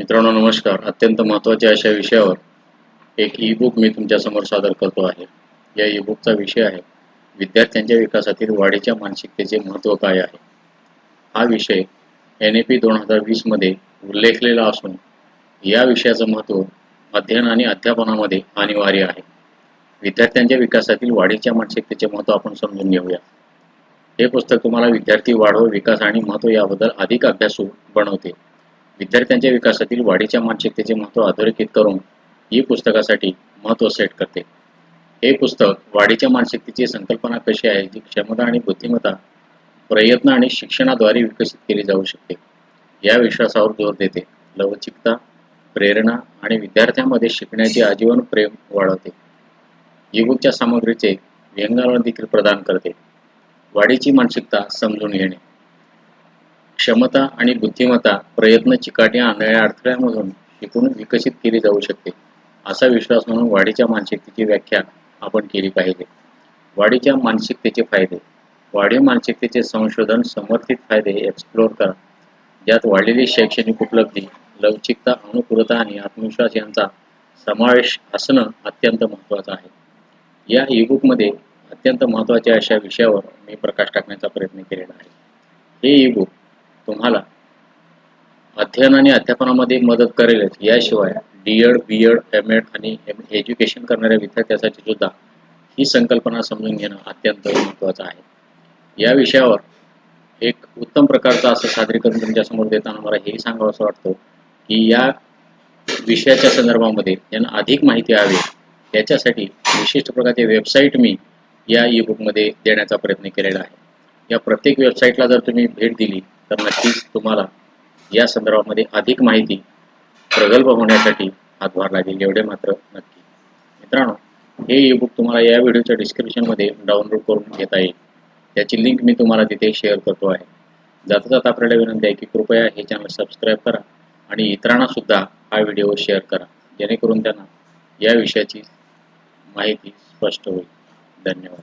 मित्रांनो नमस्कार. अत्यंत महत्त्वाच्या अशा विषयावर एक ई बुक मी तुमच्यासमोर सादर करतो आहे. या ई बुकचा विषय आहे विद्यार्थ्यांच्या विकासातील वाढीच्या मानसिकतेचे महत्त्व काय आहे? हा विषय एन ए पी दोन हजार वीसमध्ये उल्लेखलेला असून या विषयाचं महत्त्व अध्ययन आणि अध्यापनामध्ये अनिवार्य आहे. विद्यार्थ्यांच्या विकासातील वाढीच्या मानसिकतेचे महत्त्व आपण समजून घेऊया. हे पुस्तक तुम्हाला विद्यार्थी वाढव विकास आणि महत्त्व याबद्दल अधिक अभ्यासू बनवते. विद्यार्थ्यांच्या विकासातील वाढीच्या मानसिकतेचे महत्त्व अधोरेखित करून ही पुस्तकासाठी महत्त्व सेट करते. हे पुस्तक वाढीच्या मानसिकतेची संकल्पना कशी आहे जी क्षमता आणि बुद्धिमत्ता प्रयत्न आणि शिक्षणाद्वारे विकसित केली जाऊ शकते या विश्वासावर जोर देते. लवचिकता प्रेरणा आणि विद्यार्थ्यांमध्ये शिकण्याचे आजीवन प्रेम वाढवते. ईबुकच्या सामग्रीचे व्यंगावरण देखील प्रदान करते. वाढीची मानसिकता समजून घेणे. क्षमता आणि बुद्धिमत्ता प्रयत्न चिकाटी आणणाऱ्या अडथळ्यामधून शिकून विकसित केली जाऊ शकते असा विश्वास म्हणून वाढीच्या मानसिकतेची व्याख्या आपण केली पाहिजे. वाढीच्या मानसिकतेचे फायदे. वाढीव मानसिकतेचे संशोधन समर्थित फायदे एक्सप्लोर करा. ज्यात वाढलेली शैक्षणिक उपलब्धी लवचिकता अनुकूलता आणि आत्मविश्वास यांचा समावेश असणं अत्यंत महत्त्वाचं आहे. या ईबुकमध्ये अत्यंत महत्त्वाच्या अशा विषयावर मी प्रकाश टाकण्याचा प्रयत्न केलेला आहे. हे ईबुक तुम्हाला अध्ययन आणि अध्यापनामध्ये मदत करेलच याशिवाय D Ed B Ed M Ed आणि एज्युकेशन करणाऱ्या विद्यार्थ्यासाठी सुद्धा ही संकल्पना समजून घेणं अत्यंत महत्त्वाचं आहे. या विषयावर एक उत्तम प्रकारचं असं सादरीकरण तुमच्यासमोर देताना मला हेही सांगावं असं वाटतं की या विषयाच्या संदर्भामध्ये यांना अधिक माहिती हवी याच्यासाठी विशिष्ट प्रकारचे वेबसाईट मी या ई बुकमध्ये देण्याचा प्रयत्न केलेला आहे. या प्रत्येक वेबसाईटला जर तुम्ही भेट दिली तर नक्कीच तुम्हाला या संदर्भामध्ये अधिक माहिती प्रगल्भ होण्यासाठी हातभार लागेल एवढे मात्र नक्की. मित्रांनो हे ई बुक तुम्हाला या व्हिडिओच्या डिस्क्रिप्शनमध्ये डाउनलोड करून घेता येईल. त्याची लिंक मी तुम्हाला तिथे शेअर करतो आहे. जाता जाता आपल्याला विनंती आहे की कृपया हे चॅनल सबस्क्राईब करा आणि इतरांना सुद्धा हा व्हिडिओ शेअर करा. जेणेकरून त्यांना या विषयाची माहिती स्पष्ट होईल. धन्यवाद.